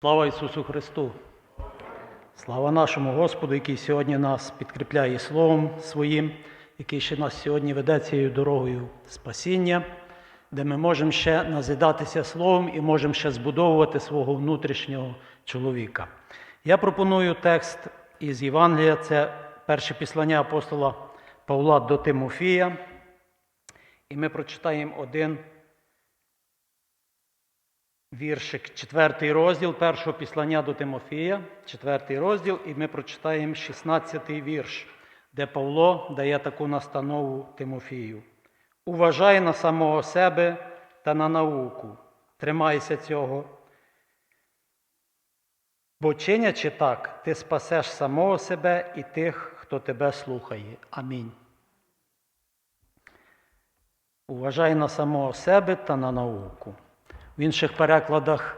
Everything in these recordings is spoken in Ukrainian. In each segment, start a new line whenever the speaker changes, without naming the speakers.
Слава Ісусу Христу! Слава нашому Господу, який сьогодні нас підкріпляє Словом Своїм, який ще нас сьогодні веде цією дорогою спасіння, де ми можемо ще назидатися Словом і можемо ще збудовувати свого внутрішнього чоловіка. Я пропоную текст із Євангелія, це перше післання апостола Павла до Тимофія. І ми прочитаємо один віршик, четвертий розділ першого післання до Тимофія, четвертий розділ, і ми прочитаємо 16-й вірш, де Павло дає таку настанову Тимофію. Уважай на самого себе та на науку, тримайся цього. Бо чинячи так, ти спасеш самого себе і тих, хто тебе слухає. Амінь. Уважай на самого себе та на науку. В інших перекладах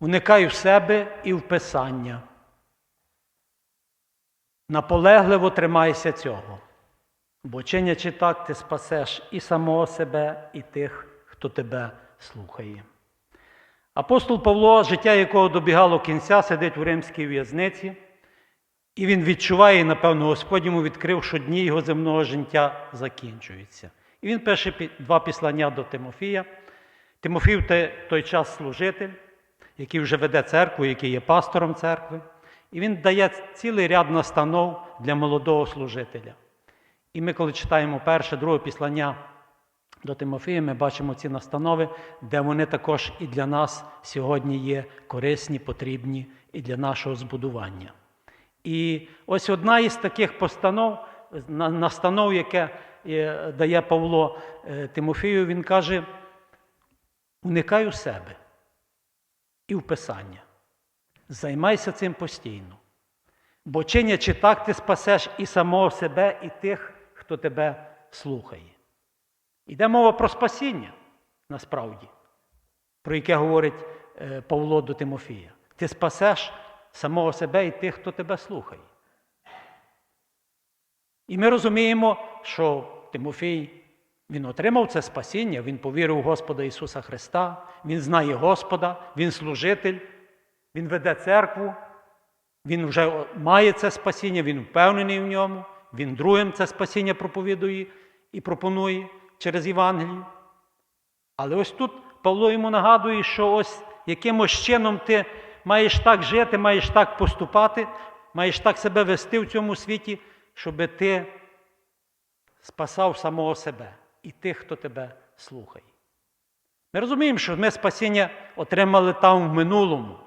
уникай в себе і в Писання. Наполегливо тримайся цього, бо чинячи так, ти спасеш і самого себе, і тих, хто тебе слухає. Апостол Павло, життя якого добігало кінця, сидить в римській в'язниці, і він відчуває, напевно, Господь йому відкрив, що дні його земного життя закінчуються. І він пише два післання до Тимофія. Тимофій в той час служитель, який вже веде церкву, який є пастором церкви. І він дає цілий ряд настанов для молодого служителя. І ми, коли читаємо перше, друге післання до Тимофія, ми бачимо ці настанови, де вони також і для нас сьогодні є корисні, потрібні і для нашого збудування. І ось одна із таких постанов, настанов, яке е, дає Павло е, Тимофію, він каже: уникай у себе і в Писання. Займайся цим постійно. Бо чинячи так, ти спасеш і самого себе, і тих, хто тебе слухає. Йде мова про спасіння насправді, про яке говорить е, Павло до Тимофія. Ти спасеш самого себе і тих, хто тебе слухає. І ми розуміємо, що Тимофій він отримав це спасіння, він повірив у Господа Ісуса Христа, він знає Господа, він служитель, він веде церкву, він вже має це спасіння, він впевнений в ньому, він другим це спасіння проповідує і пропонує через Євангелію. Але ось тут Павло йому нагадує, що ось якимось чином ти маєш так жити, маєш так поступати, маєш так себе вести в цьому світі, щоб ти спасав самого себе і тих, хто тебе слухає. Ми розуміємо, що ми спасіння отримали там в минулому,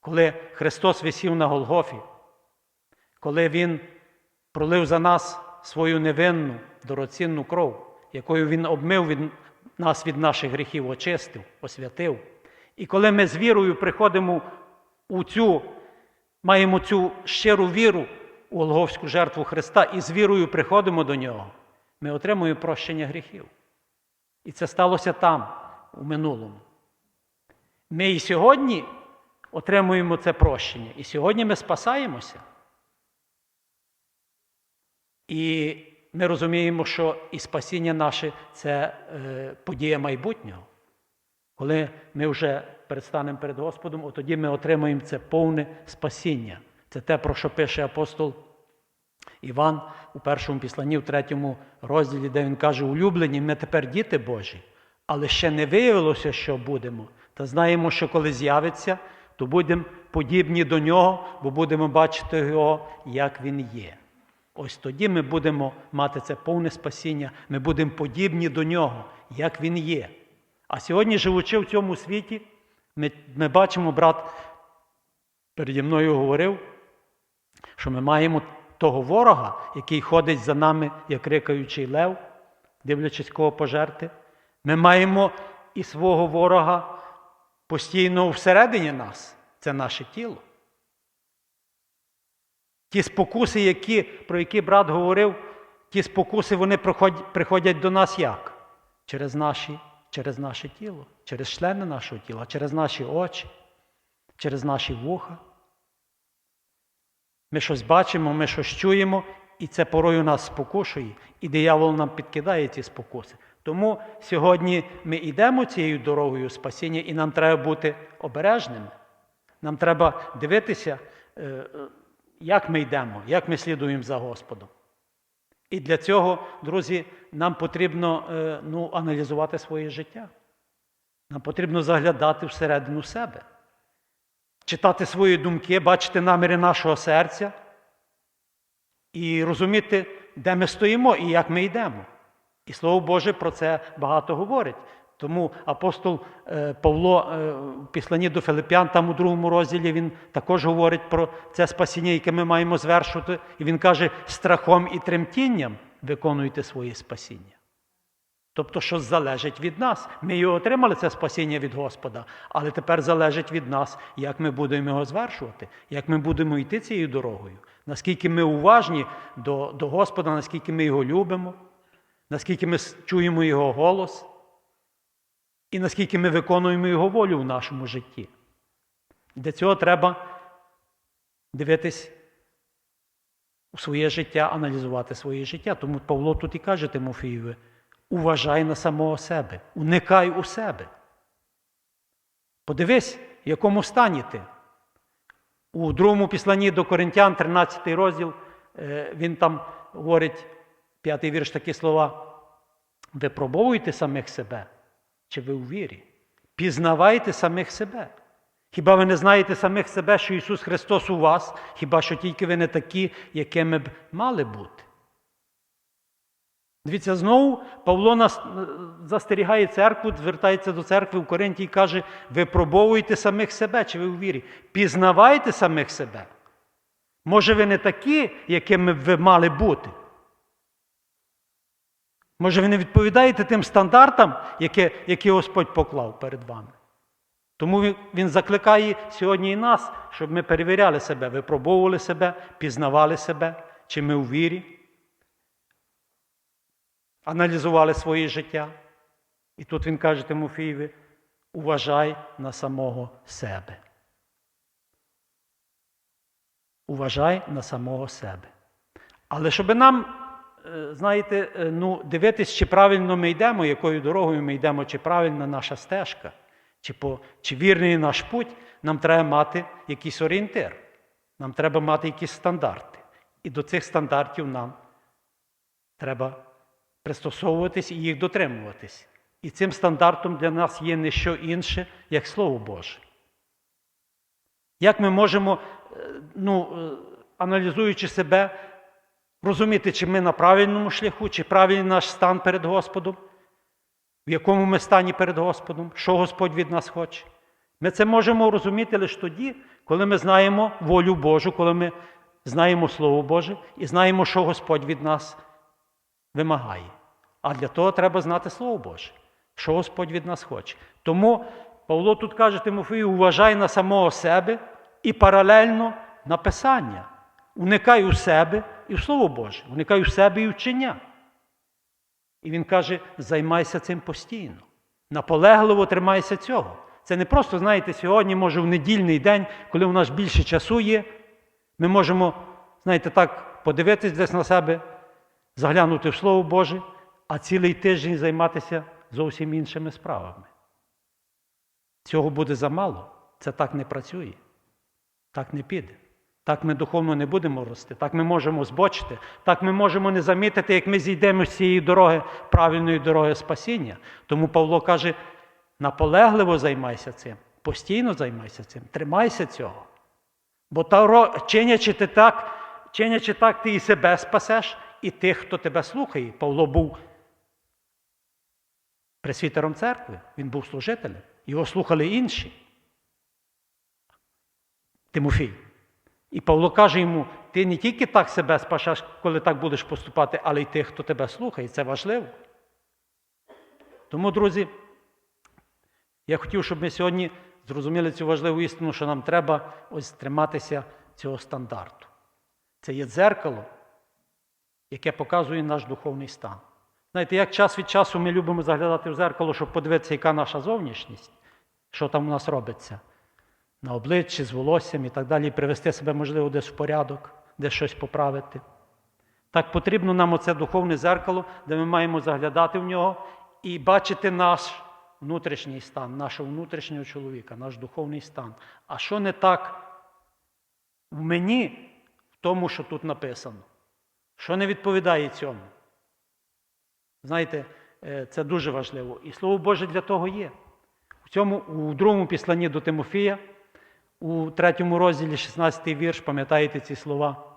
коли Христос висів на Голгофі, коли Він пролив за нас свою невинну, дорогоцінну кров, якою Він обмив від нас від наших гріхів, очистив, освятив. І коли ми з вірою приходимо у цю, маємо цю щиру віру у Голговську жертву Христа і з вірою приходимо до Нього, ми отримуємо прощення гріхів. І це сталося там, у минулому. Ми і сьогодні отримуємо це прощення. І сьогодні ми спасаємося. І ми розуміємо, що і спасіння наше це е, подія майбутнього. Коли ми вже предстанемо перед Господом, от тоді ми отримаємо це повне спасіння. Це те, про що пише апостол Іван у першому післанні, в третьому розділі, де він каже: улюблені, ми тепер діти Божі, але ще не виявилося, що будемо. Та знаємо, що коли з'явиться, то будемо подібні до нього, бо будемо бачити його, як він є. Ось тоді ми будемо мати це повне спасіння, ми будемо подібні до нього, як він є. А сьогодні, живучи в цьому світі, ми, ми бачимо, брат переді мною говорив, що ми маємо того ворога, який ходить за нами, як рикаючий лев, дивлячись кого пожерти. Ми маємо і свого ворога постійно всередині нас. Це наше тіло. Ті спокуси, які, про які брат говорив, ті спокуси вони приходять, приходять до нас як? Через, наші, через наше тіло, через члени нашого тіла, через наші очі, через наші вуха. Ми щось бачимо, ми щось чуємо, і це порою нас спокушує, і диявол нам підкидає ці спокуси. Тому сьогодні ми йдемо цією дорогою спасіння, і нам треба бути обережними. Нам треба дивитися, е, е, як ми йдемо, як ми слідуємо за Господом. І для цього, друзі, нам потрібно е, ну, аналізувати своє життя. Нам потрібно заглядати всередину себе, читати свої думки, бачити наміри нашого серця і розуміти, де ми стоїмо і як ми йдемо. І Слово Боже про це багато говорить. Тому апостол е, Павло е, в післанні до Филип'ян, там у другому розділі, він також говорить про це спасіння, яке ми маємо звершувати. І він каже: страхом і тремтінням виконуйте своє спасіння. Тобто, що залежить від нас. Ми його отримали це спасіння від Господа, але тепер залежить від нас, як ми будемо його звершувати, як ми будемо йти цією дорогою, наскільки ми уважні до, до Господа, наскільки ми його любимо, наскільки ми чуємо Його голос, і наскільки ми виконуємо Його волю в нашому житті. Для цього треба дивитись у своє життя, аналізувати своє життя. Тому Павло тут і каже Тимофієві, уважай на самого себе, уникай у себе. Подивись, в якому стані ти. У другому післанні до Коринтян, 13 розділ, е, він там говорить, п'ятий вірш такі слова. Випробовуйте самих себе, чи ви у вірі. Пізнавайте самих себе. Хіба ви не знаєте самих себе, що Ісус Христос у вас, хіба що тільки ви не такі, якими б мали бути? Дивіться, знову Павло нас е, застерігає церкву, звертається до церкви в Коринті і каже: випробовуйте самих себе, чи ви у вірі. Пізнавайте самих себе. Може, ви не такі, якими ви мали бути. Може, ви не відповідаєте тим стандартам, які, які Господь поклав перед вами. Тому він, він закликає сьогодні і нас, щоб ми перевіряли себе, випробовували себе, пізнавали себе, чи ми у вірі, аналізували своє життя. І тут він каже Тимофієві, уважай на самого себе. Уважай на самого себе. Але щоб нам, е, знаєте, е, ну, дивитись, чи правильно ми йдемо, якою дорогою ми йдемо, чи правильна наша стежка, чи, по, чи вірний наш путь, нам треба мати якийсь орієнтир. Нам треба мати якісь стандарти. І до цих стандартів нам треба пристосовуватись і їх дотримуватись. І цим стандартом для нас є не що інше, як Слово Боже. Як ми можемо, е, ну, е, аналізуючи себе, розуміти, чи ми на правильному шляху, чи правильний наш стан перед Господом, в якому ми стані перед Господом, що Господь від нас хоче. Ми це можемо розуміти лише тоді, коли ми знаємо волю Божу, коли ми знаємо Слово Боже і знаємо, що Господь від нас вимагає. А для того треба знати Слово Боже, що Господь від нас хоче. Тому Павло тут каже Тимофію, уважай на самого себе і паралельно на Писання. Уникай у себе і в Слово Боже, уникай у себе і вчення. І він каже: займайся цим постійно. Наполегливо тримайся цього. Це не просто, знаєте, сьогодні, може, в недільний день, коли у нас більше часу є, ми можемо, знаєте, так подивитись десь на себе, заглянути в Слово Боже, а цілий тиждень займатися зовсім іншими справами. Цього буде замало. Це так не працює. Так не піде. Так ми духовно не будемо рости, так ми можемо збочити, так ми можемо не замітити, як ми зійдемо з цієї дороги, правильної дороги спасіння. Тому Павло каже: наполегливо займайся цим, постійно займайся цим, тримайся цього. Бо та, чинячи ти так, чинячи так, ти і себе спасеш, і тих, хто тебе слухає. Павло був пресвітером церкви, він був служителем, його слухали інші. Тимофій. І Павло каже йому: ти не тільки так себе спасеш, коли так будеш поступати, але й тих, хто тебе слухає. Це важливо. Тому, друзі, я хотів, щоб ми сьогодні зрозуміли цю важливу істину, що нам треба ось триматися цього стандарту. Це є дзеркало, яке показує наш духовний стан. Знаєте, як час від часу ми любимо заглядати в зеркало, щоб подивитися, яка наша зовнішність, що там у нас робиться на обличчі, з волоссям і так далі, привести себе, можливо, десь в порядок, десь щось поправити. Так потрібно нам оце духовне зеркало, де ми маємо заглядати в нього і бачити наш внутрішній стан, нашого внутрішнього чоловіка, наш духовний стан. А що не так в мені, в тому, що тут написано? Що не відповідає цьому? Знаєте, е, це дуже важливо. І Слово Боже для того є. У цьому, у другому післанні до Тимофія, у третьому розділі, 16 вірш, пам'ятаєте ці слова?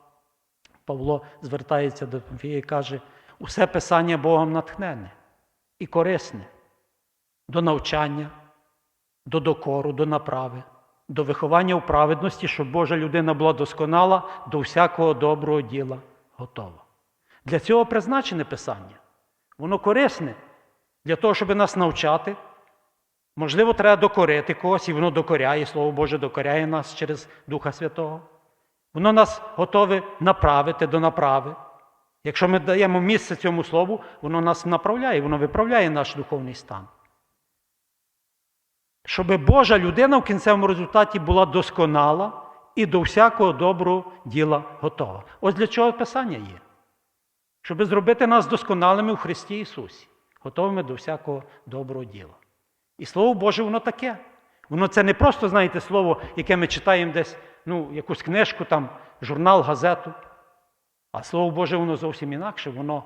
Павло звертається до Тимофія і каже: усе писання Богом натхнене і корисне до навчання, до докору, до направи, до виховання у праведності, щоб Божа людина була досконала до всякого доброго діла готова. Для цього призначене Писання. Воно корисне для того, щоб нас навчати. Можливо, треба докорити когось, і воно докоряє, Слово Боже докоряє нас через Духа Святого. Воно нас готове направити до направи. Якщо ми даємо місце цьому слову, воно нас направляє, воно виправляє наш духовний стан. Щоб Божа людина в кінцевому результаті була досконала і до всякого доброго діла готова. Ось для чого Писання є. Щоб зробити нас досконалими в Христі Ісусі, готовими до всякого доброго діла. І Слово Боже, воно таке. Воно це не просто, знаєте, слово, яке ми читаємо десь, ну, якусь книжку, там, журнал, газету. А Слово Боже, воно зовсім інакше. Воно,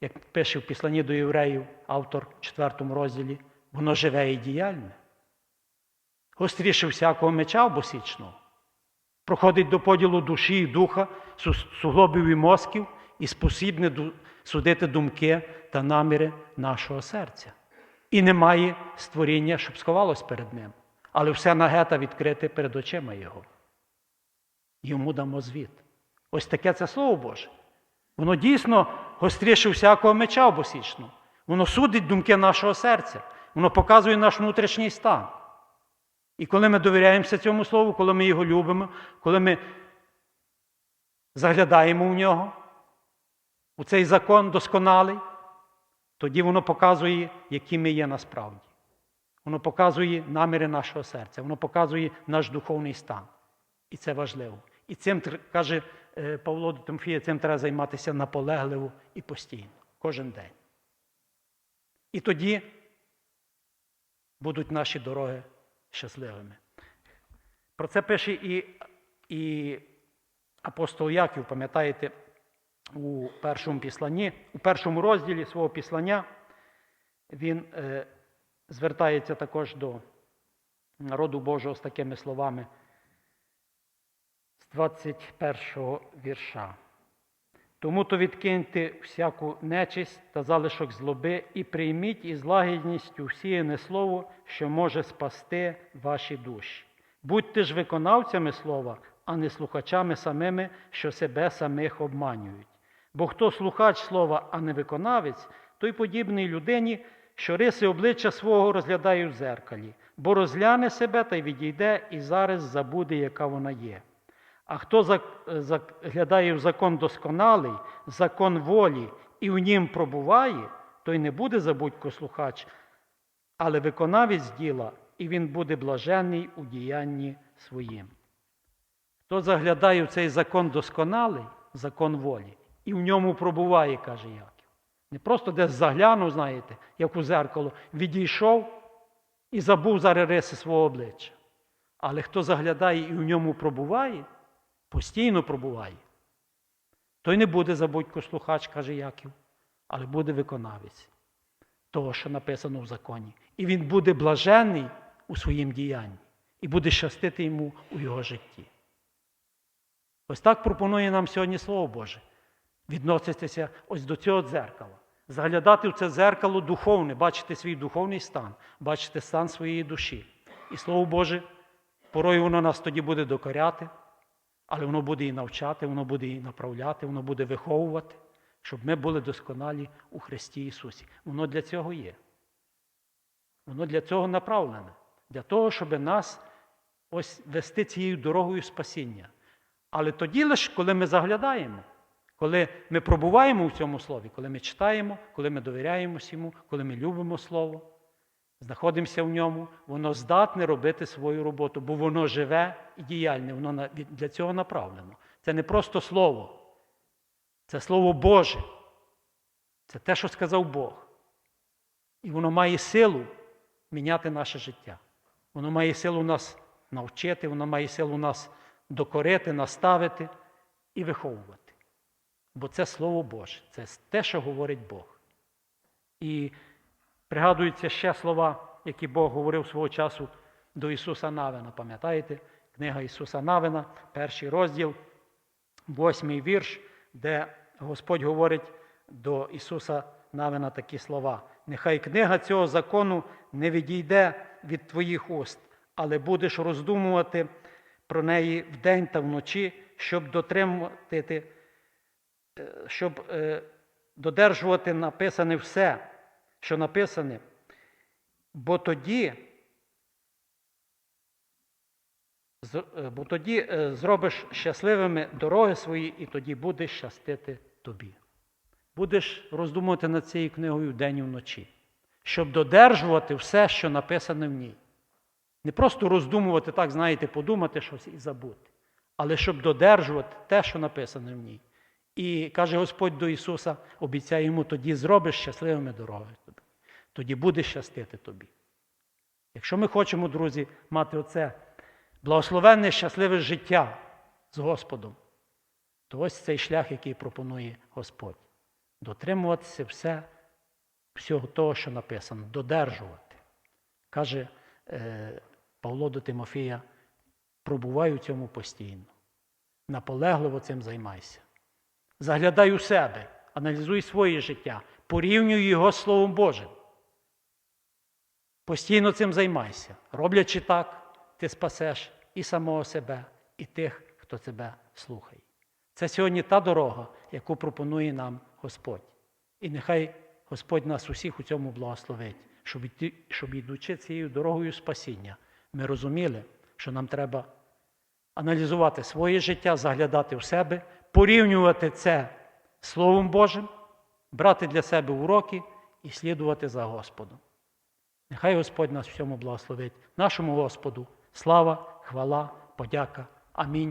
як пише в післанні до євреїв, автор в 4 розділі, воно живе і діяльне. Гостріше всякого меча обосічного. Проходить до поділу душі і духа, суглобів і мозків, і спосібне судити думки та наміри нашого серця. І немає створіння, щоб сховалось перед ним, але все наге та відкрите перед очима Його. Йому дамо звіт. Ось таке це Слово Боже. Воно дійсно гостріше всякого меча обосічного. Воно судить думки нашого серця, воно показує наш внутрішній стан. І коли ми довіряємося цьому слову, коли ми його любимо, коли ми заглядаємо в нього, у цей закон досконалий, тоді воно показує, які ми є насправді. Воно показує наміри нашого серця, воно показує наш духовний стан. І це важливо. І цим каже е, Павло до цим треба займатися наполегливо і постійно, кожен день. І тоді будуть наші дороги щасливими. Про це пише і, і апостол Яків, пам'ятаєте, у першому післанні, у першому розділі свого післання він е, звертається також до народу Божого з такими словами з 21 вірша. Тому то відкиньте всяку нечисть та залишок злоби і прийміть із лагідністю всіяне слово, що може спасти ваші душі. Будьте ж виконавцями слова, а не слухачами самими, що себе самих обманюють. Бо хто слухач слова, а не виконавець, той подібний людині, що риси обличчя свого розглядає в зеркалі, бо розгляне себе та й відійде, і зараз забуде, яка вона є. А хто заглядає в закон досконалий, закон волі, і в нім пробуває, той не буде забудько слухач, але виконавець діла, і він буде блаженний у діянні своїм. Хто заглядає в цей закон досконалий, закон волі, і в ньому пробуває, каже Яків. Не просто десь заглянув, знаєте, як у зеркало, відійшов і забув зараз риси свого обличчя. Але хто заглядає і в ньому пробуває, постійно пробуває, той не буде забудько слухач, каже Яків, але буде виконавець того, що написано в законі. І він буде блаженний у своїм діянні, і буде щастити йому у його житті. Ось так пропонує нам сьогодні Слово Боже. Відноситися ось до цього дзеркала. Заглядати в це дзеркало духовне, бачити свій духовний стан, бачити стан своєї душі. І Слово Боже, порою воно нас тоді буде докоряти, але воно буде і навчати, воно буде і направляти, воно буде виховувати, щоб ми були досконалі у Христі Ісусі. Воно для цього є. Воно для цього направлене. Для того, щоб нас ось вести цією дорогою спасіння. Але тоді лише, коли ми заглядаємо, коли ми пробуваємо в цьому слові, коли ми читаємо, коли ми довіряємось йому, коли ми любимо Слово, знаходимося в ньому, воно здатне робити свою роботу, бо воно живе і діяльне, воно для цього направлено. Це не просто слово, це Слово Боже. Це те, що сказав Бог. І воно має силу міняти наше життя. Воно має силу нас навчити, воно має силу нас докорити, наставити і виховувати. Бо це Слово Боже, це те, що говорить Бог. І пригадуються ще слова, які Бог говорив свого часу до Ісуса Навина. Пам'ятаєте? Книга Ісуса Навина, перший розділ, восьмий вірш, де Господь говорить до Ісуса Навина такі слова. Нехай книга цього закону не відійде від твоїх уст, але будеш роздумувати про неї вдень та вночі, щоб дотримувати, е, щоб е, додержувати написане все, що написане. Бо тоді, е, бо тоді е, зробиш щасливими дороги свої, і тоді буде щастити тобі. Будеш роздумувати над цією книгою вдень і вночі, щоб додержувати все, що написане в ній. Не просто роздумувати, так, знаєте, подумати щось і забути, але щоб додержувати те, що написане в ній. І каже Господь до Ісуса, обіцяє йому, тоді зробиш щасливими дороги тобі. Тоді буде щастити тобі. Якщо ми хочемо, друзі, мати оце благословенне, щасливе життя з Господом, то ось цей шлях, який пропонує Господь. Дотримуватися все, всього того, що написано, додержувати. Каже е, Павло до Тимофія, пробувай у цьому постійно. Наполегливо цим займайся. Заглядай у себе, аналізуй своє життя, порівнюй його Словом Божим. Постійно цим займайся. Роблячи так, ти спасеш і самого себе, і тих, хто тебе слухає. Це сьогодні та дорога, яку пропонує нам Господь. І нехай Господь нас усіх у цьому благословить, щоб, щоб йдучи цією дорогою спасіння, ми розуміли, що нам треба аналізувати своє життя, заглядати в себе, порівнювати це Словом Божим, брати для себе уроки і слідувати за Господом. Нехай Господь нас всьому благословить. Нашому Господу слава, хвала, подяка. Амінь.